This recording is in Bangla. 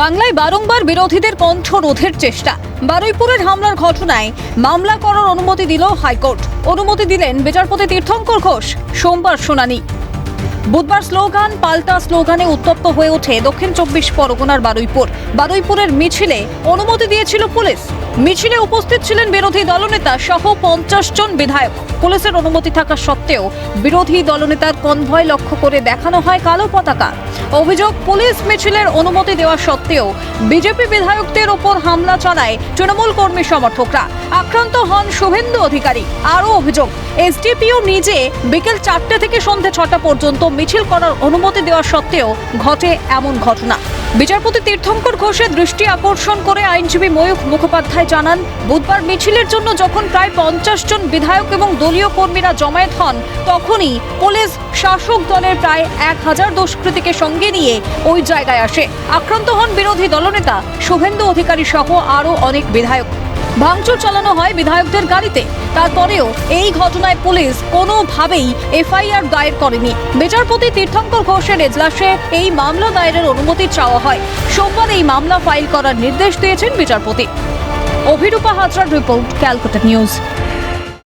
বাংলায় বারংবার বিরোধীদের কণ্ঠ রোধের চেষ্টা। বারুইপুরের হামলার ঘটনায় মামলা করার অনুমতি দিল হাইকোর্ট। অনুমতি দিলেন বিচারপতি তীর্থঙ্কর ঘোষ। সোমবার শুনানি। বুধবার স্লোগান, পাল্টা স্লোগানে উত্তপ্ত হয়ে ওঠে দক্ষিণ চব্বিশ পরগনার বারুইপুর। বারুইপুরের মিছিলে অনুমতি দিয়েছিল পুলিশ। মিছিলে উপস্থিত ছিলেন বিরোধী দলনেতা সহ পঞ্চাশ জন বিধায়ক। পুলিশের অনুমতি থাকা সত্ত্বেও বিরোধী দলনেতার কনভয় লক্ষ্য করে দেখানো হয় কালো পতাকা। অভিযোগ, পুলিশ মিছিলের অনুমতি দেওয়া সত্ত্বেও বিজেপি বিধায়কদের ওপর হামলা চালায় তৃণমূল কর্মী সমর্থকরা। আক্রান্ত হন শুভেন্দু অধিকারী। আরও অভিযোগ, এসডিপিও নিজে বিকেল চারটে থেকে সন্ধে ছটা পর্যন্ত মিছিল করার অনুমতি দেওয়া সত্ত্বেও ঘটে এমন ঘটনা। বিচারপতি তীর্থঙ্কর ঘোষের দৃষ্টি আকর্ষণ করে আইনজীবী ময়ূখ মুখোপাধ্যায় জানান, বুধবার মিছিলের জন্য যখন প্রায় পঞ্চাশ জন বিধায়ক এবং দলীয় কর্মীরা জমায়েত হন, তখনই পুলিশ শাসক দলের প্রায় এক হাজার দুষ্কৃতীকে সঙ্গে নিয়ে ওই জায়গায় আসে। আক্রান্ত হন বিরোধী দলনেতা, শুভেন্দু অধিকারী সহ আরও অনেক বিধায়ক। ভাঙচুর চালানো হয় বিধায়কদের গাড়িতে। তারপরেও এই ঘটনায় পুলিশ কোনোভাবেই এফআইআর দায়ের করেনি। বিচারপতি তীর্থঙ্কর ঘোষের এজলাসে এই মামলা দায়েরের অনুমতি চাওয়া হয়। সোমবার এই মামলা ফাইল করার নির্দেশ দিয়েছেন বিচারপতি। অভিরূপা হাজরার রিপোর্ট, ক্যালকাটা নিউজ।